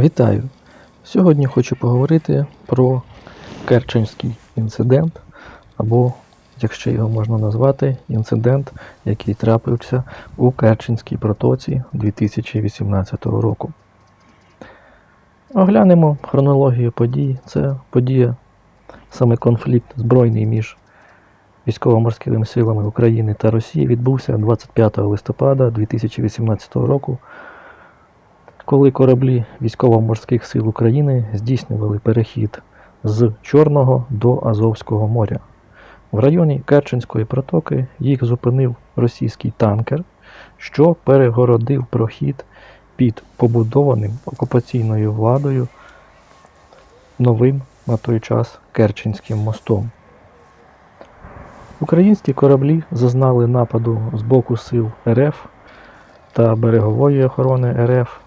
Вітаю! Сьогодні хочу поговорити про Керченський інцидент, або, якщо його можна назвати, інцидент, який трапився у Керченській протоці 2018 року. Оглянемо хронологію подій. Це подія, саме конфлікт збройний між військово-морськими силами України та Росії відбувся 25 листопада 2018 року коли кораблі військово-морських сил України здійснювали перехід з Чорного до Азовського моря. В районі Керченської протоки їх зупинив російський танкер, що перегородив прохід під побудованим окупаційною владою новим на той час Керченським мостом. Українські кораблі зазнали нападу з боку сил РФ та берегової охорони РФ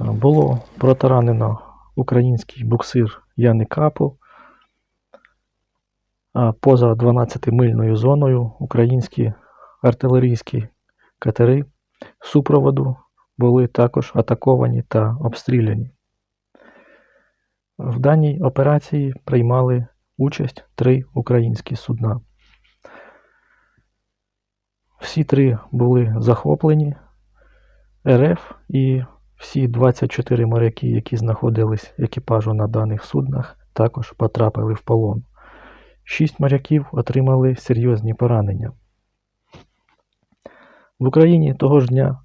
було протаранено український буксир Яни Капу. Поза 12-мильною зоною українські артилерійські катери супроводу були також атаковані та обстріляні. В даній операції приймали участь три українські судна. Всі три були захоплені РФ і всі 24 моряки, які знаходились екіпажу на даних суднах, також потрапили в полон. Шість моряків отримали серйозні поранення. В Україні того ж дня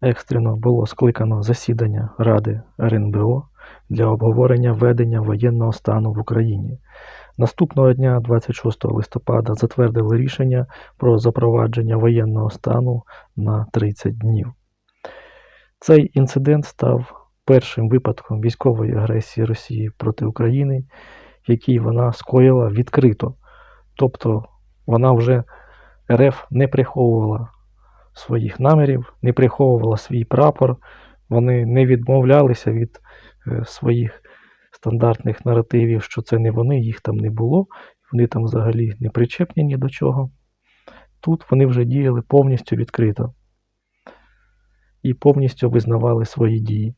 екстрено було скликано засідання Ради РНБО для обговорення введення воєнного стану в Україні. Наступного дня, 26 листопада, затвердили рішення про запровадження воєнного стану на 30 днів. Цей інцидент став першим випадком військової агресії Росії проти України, який вона скоїла відкрито. Тобто вона вже РФ не приховувала своїх намірів, не приховувала свій прапор, вони не відмовлялися від е, своїх стандартних наративів, що це не вони, їх там не було, вони там взагалі не причепні ні до чого. Тут вони вже діяли повністю відкрито і повністю визнавали свої дії.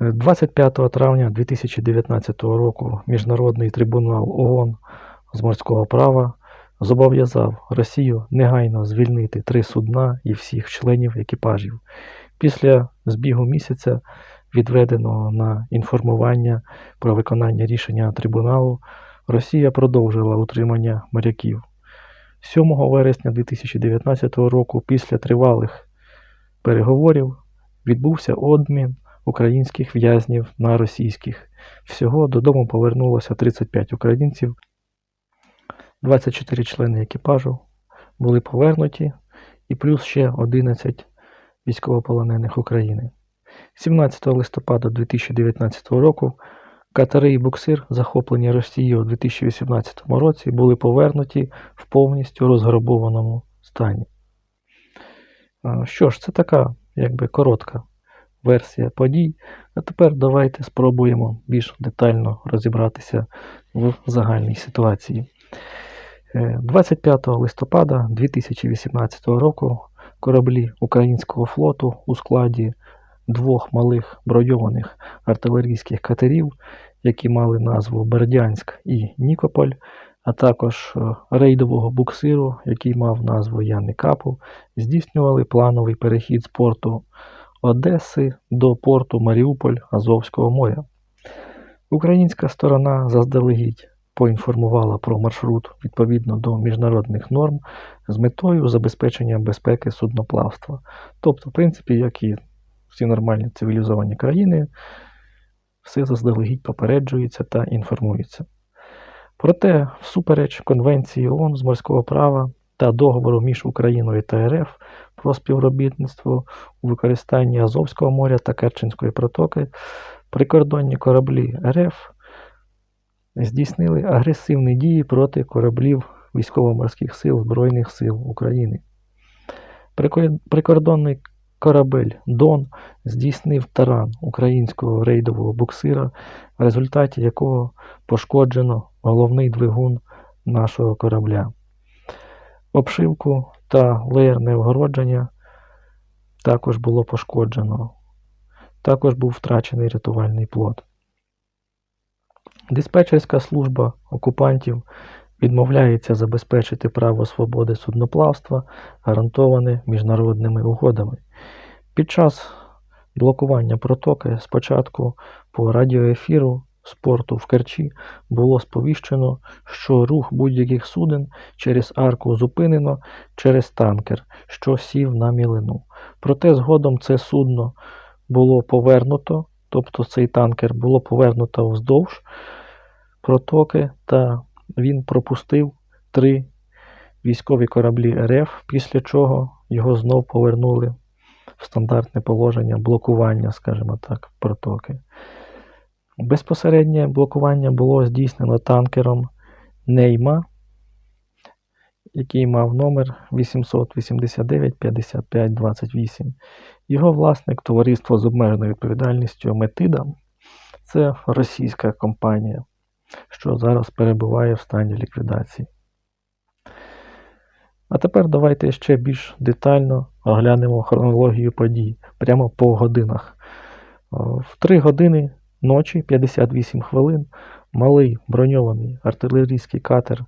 25 травня 2019 року Міжнародний трибунал ООН з морського права зобов'язав Росію негайно звільнити три судна і всіх членів екіпажів. Після збігу місяця, відведеного на інформування про виконання рішення трибуналу, Росія продовжила утримання моряків. 7 вересня 2019 року, після тривалих переговорів відбувся обмін українських в'язнів на російських. Всього додому повернулося 35 українців, 24 члени екіпажу були повернуті і плюс ще 11 військовополонених України. 17 листопада 2019 року катери і буксир, захоплені Росією у 2018 році, були повернуті в повністю розграбованому стані. Що ж, це така якби коротка версія подій. А тепер давайте спробуємо більш детально розібратися в загальній ситуації. 25 е, листопада 2018 року кораблі українського флоту у складі двох малих броньованих артилерійських катерів, які мали назву Бердянськ і Нікополь, а також е, рейдового буксиру, який мав назву Яни Капу, здійснювали плановий перехід з порту Одеси до порту Маріуполь Азовського моря. Українська сторона заздалегідь поінформувала про маршрут відповідно до міжнародних норм з метою забезпечення безпеки судноплавства. Тобто, в принципі, як і всі нормальні цивілізовані країни, все заздалегідь попереджується та інформується. Проте, всупереч Конвенції ООН з морського права та договору між Україною та РФ про співробітництво у використанні Азовського моря та Керченської протоки, прикордонні кораблі РФ здійснили агресивні дії проти кораблів військово-морських сил Збройних сил України. Прикордонний корабель Дон здійснив таран українського рейдового буксира, в результаті якого пошкоджено головний двигун нашого корабля. Обшивку та леєрне огородження також було пошкоджено. Також був втрачений рятувальний плот. Диспетчерська служба окупантів відмовляється забезпечити право свободи судноплавства, гарантоване міжнародними угодами. Під час блокування протоки спочатку по радіоефіру з порту в Керчі було сповіщено, що рух будь-яких суден через арку зупинено через танкер, що сів на мілину. Проте згодом це судно було повернуто, тобто цей танкер було повернуто вздовж протоки, та він пропустив три військові кораблі РФ, після чого його знов повернули стандартне положення блокування, скажімо так, протоки. Безпосереднє блокування було здійснено танкером Нейма, який мав номер 889 55 28. Його власник товариство з обмеженою відповідальністю Метида. Це російська компанія, що зараз перебуває в стані ліквідації. А тепер давайте ще більш детально оглянемо хронологію подій прямо по годинах. В 3 години ночі 58 хвилин малий броньований артилерійський катер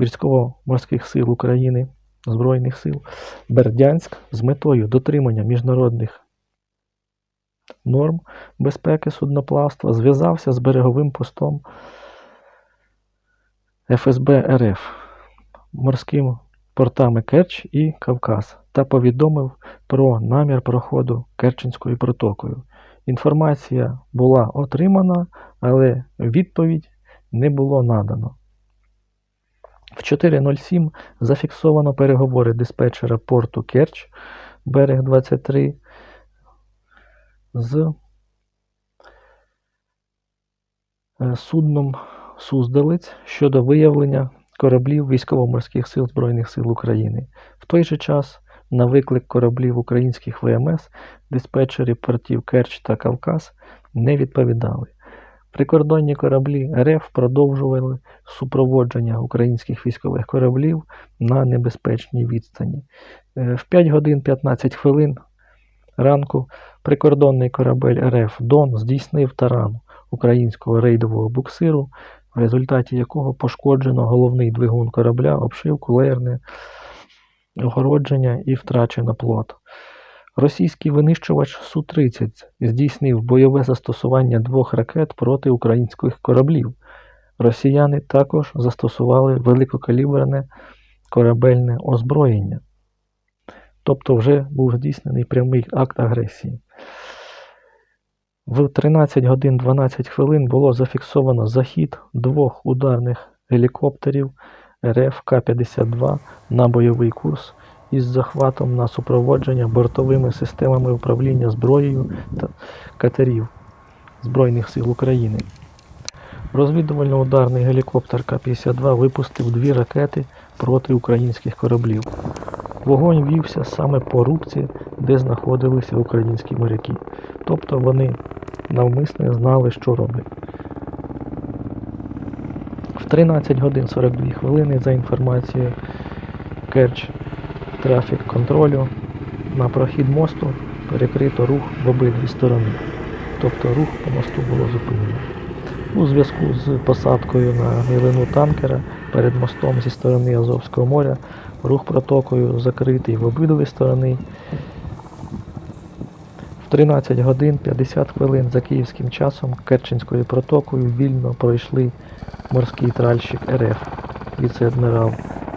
військово-морських сил України Збройних сил Бердянськ з метою дотримання міжнародних норм безпеки судноплавства зв'язався з береговим постом ФСБ РФ морським портами Керч і Кавказ та повідомив про намір проходу Керченською протокою. Інформація була отримана, але відповідь не було надано. В 4.07 зафіксовано переговори диспетчера порту Керч, берег 23, з е, судном Суздалець щодо виявлення кораблів військово-морських сил Збройних сил України. В той же час на виклик кораблів українських ВМС диспетчери портів Керч та Кавказ не відповідали. Прикордонні кораблі РФ продовжували супроводження українських військових кораблів на небезпечній відстані. Е, В 5 годин 15 хвилин ранку прикордонний корабель РФ Дон здійснив таран українського рейдового буксиру, в результаті якого пошкоджено головний двигун корабля, обшивку, леєрне огородження і втрачено плот. Російський винищувач Су-30 здійснив бойове застосування двох ракет проти українських кораблів. Росіяни також застосували великокаліберне корабельне озброєння. Тобто вже був здійснений прямий акт агресії. В 13 годин 12 хвилин було зафіксовано захід двох ударних гелікоптерів РФ К-52 на бойовий курс із захватом на супроводження бортовими системами управління зброєю та катерів Збройних сил України. Розвідувально-ударний гелікоптер К-52 випустив дві ракети проти українських кораблів. Вогонь вівся саме по рубці, де знаходилися українські моряки. Тобто вони навмисне знали, що роблять. В 13 годин 42 хвилини за інформацією Керч трафік контролю на прохід мосту перекрито рух в обидві сторони. Тобто рух по мосту було зупинено. У зв'язку з посадкою на мілину танкера перед мостом зі сторони Азовського моря рух протокою закритий в обидві сторони. В 13 годин 50 хвилин за київським часом Керченською протокою вільно пройшли морський тральщик РФ віце-адмірал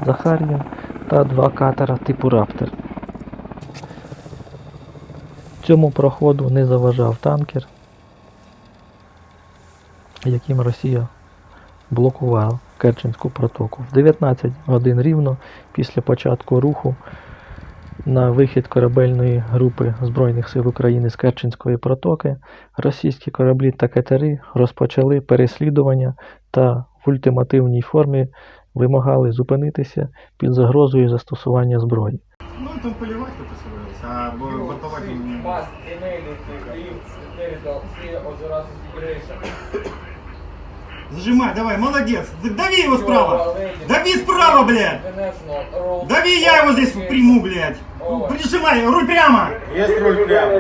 Захар'єн та два катера типу Раптер. Цьому проходу не заважав танкер, яким Росія блокувала Керченську протоку. В 19 годин рівно після початку руху на вихід корабельної групи Збройних сил України з Керченської протоки російські кораблі та катери розпочали переслідування та в ультимативній формі вимагали зупинитися під загрозою застосування зброї. Ну, там поливать это собирался, а бо- бортовать он... Маст, Енейний, Київ, Теридал, всі озера Грейша. Зажимай, давай, молодец. Дави его справа. Дави справа, блядь. Дави, я его здесь приму, блядь. Прижимай, руль прямо. Есть руль прямо.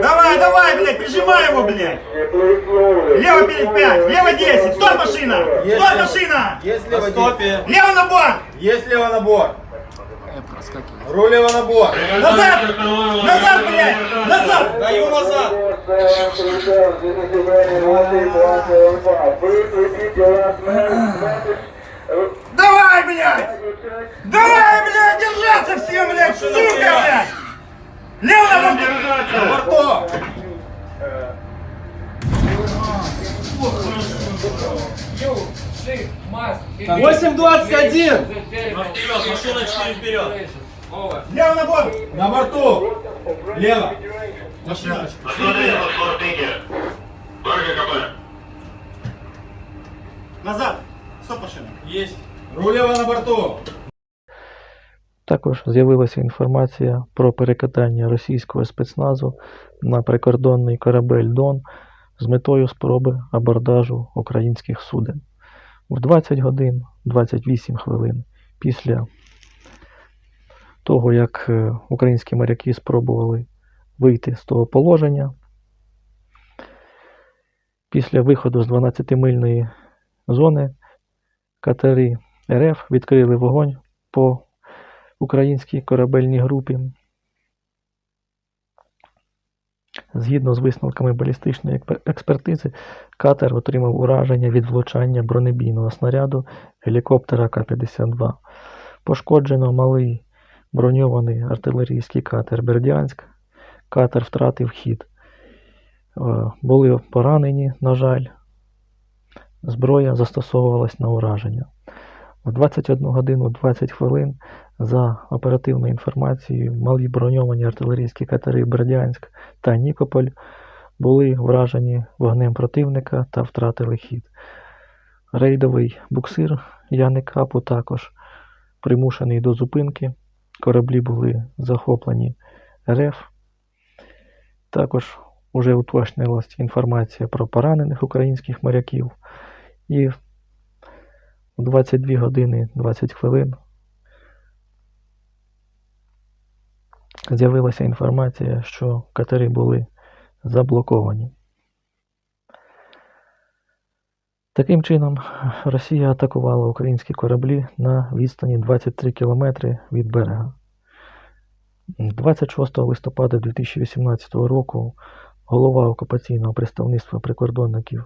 Давай, давай, блядь, прижимай его, блядь. Лево перед 5, лево 10. Стой, машина. Стой, машина. Есть лево стопе. Лево на борт. Есть лево набор. Руль лево набор. Назад. Назад, блядь. Назад. Даю назад. Давай, блядь. Давай, блядь, держаться всем, блядь. Сука, блядь. Лево на борт. На борту. Восемь двадцать один. Лево на борт. На борту. Лево. Машина. Смотрите, фортике. Барга КП. Назад. Стоп, машина. Есть. На борту. Також з'явилася інформація про перекидання російського спецназу на прикордонний корабель Дон з метою спроби абордажу українських суден. В 20 годин 28 хвилин після того, як е, українські моряки спробували вийти з того положення, після виходу з 12-мильної зони катери РФ відкрили вогонь по українській корабельній групі. Згідно з висновками балістичної експертизи, катер отримав ураження від влучання бронебійного снаряду гелікоптера К-52. Пошкоджено малий броньований артилерійський катер Бердянськ. Катер втратив хід. Е, Були поранені, на жаль. Зброя застосовувалась на ураження. В 21 годину 20 хвилин за оперативною інформацією, малі броньовані артилерійські катери Бердянськ та Нікополь були вражені вогнем противника та втратили хід. Рейдовий буксир Яни Капу також примушений до зупинки. Кораблі були захоплені РФ. Також вже уточнилась інформація про поранених українських моряків. І в 22 години 20 хвилин з'явилася інформація, що катери були заблоковані. Таким чином, Росія атакувала українські кораблі на відстані 23 кілометри від берега. 26 листопада 2018 року голова окупаційного представництва прикордонників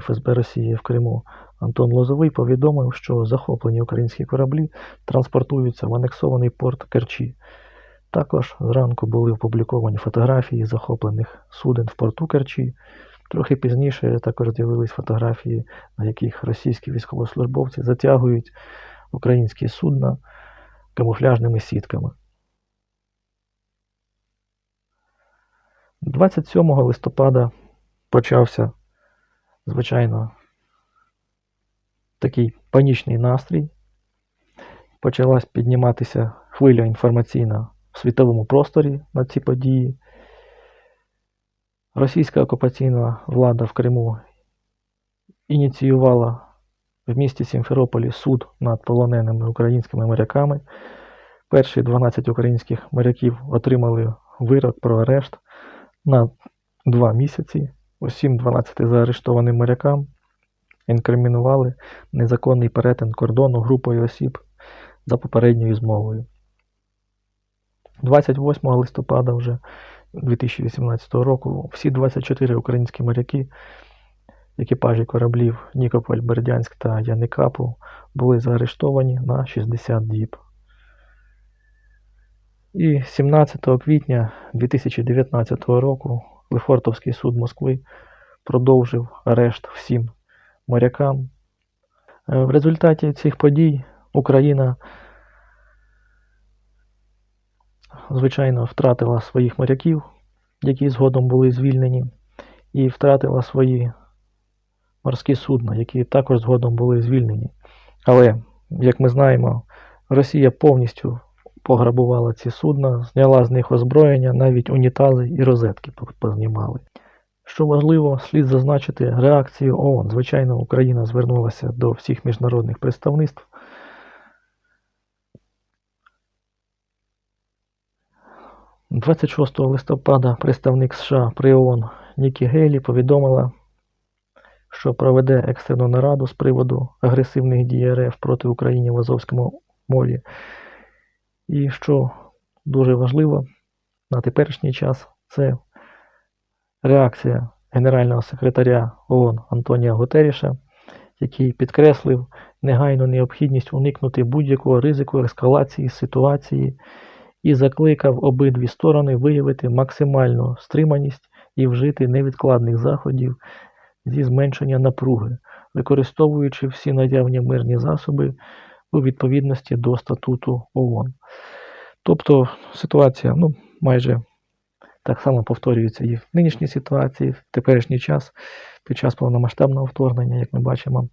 ФСБ Росії в Криму Антон Лозовий повідомив, що захоплені українські кораблі транспортуються в анексований порт Керчі. Також зранку були опубліковані фотографії захоплених суден в порту Керчі. Трохи пізніше також з'явились фотографії, на яких російські військовослужбовці затягують українські судна камуфляжними сітками. 27 листопада почався, звичайно, такий панічний настрій. Почалась підніматися хвиля інформаційна в світовому просторі на ці події. Російська окупаційна влада в Криму ініціювала в місті Сімферополі суд над полоненими українськими моряками. Перші 12 українських моряків отримали вирок про арешт на 2 місяці. Усім 12 заарештованим морякам інкримінували незаконний перетин кордону групою осіб за попередньою змовою. 28 листопада вже 2018 року всі 24 українські моряки екіпажі кораблів Нікополь, Бердянськ та Яникапу були заарештовані на 60 діб. І 17 квітня 2019 року Лефортовський суд Москви продовжив арешт всім морякам. Е, В результаті цих подій Україна, звичайно, втратила своїх моряків, які згодом були звільнені, і втратила свої морські судна, які також згодом були звільнені. Але, як ми знаємо, Росія повністю пограбувала ці судна, зняла з них озброєння, навіть унітази і розетки познімали. Що важливо, слід зазначити реакцію ООН. Звичайно, Україна звернулася до всіх міжнародних представництв. – 26 листопада представник США при ООН Нікі Гейлі повідомила, що проведе екстрену нараду з приводу агресивних дій РФ проти України в Азовському морі. І що дуже важливо на теперішній час, це реакція генерального секретаря ООН Антонія Гутеріша, який підкреслив негайну необхідність уникнути будь-якого ризику ескалації ситуації і закликав обидві сторони виявити максимальну стриманість і вжити невідкладних заходів зі зменшення напруги, використовуючи всі наявні мирні засоби у відповідності до статуту ООН. Тобто ситуація ну, майже так само повторюється і в нинішній ситуації, в теперішній час, під час повномасштабного вторгнення, як ми бачимо.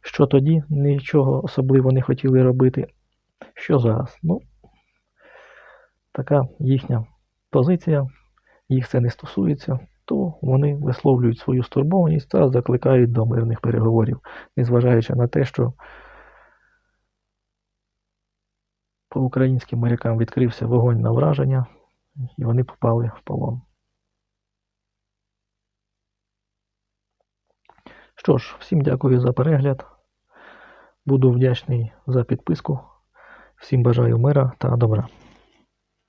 Що тоді нічого особливо не хотіли робити. Що зараз? Ну, така їхня позиція, їх це не стосується, то вони висловлюють свою стурбованість та закликають до мирних переговорів, незважаючи на те, що по українським морякам відкрився вогонь на враження, і вони попали в полон. Що ж, всім дякую за перегляд. Буду вдячний за підписку. Всім бажаю мира та добра.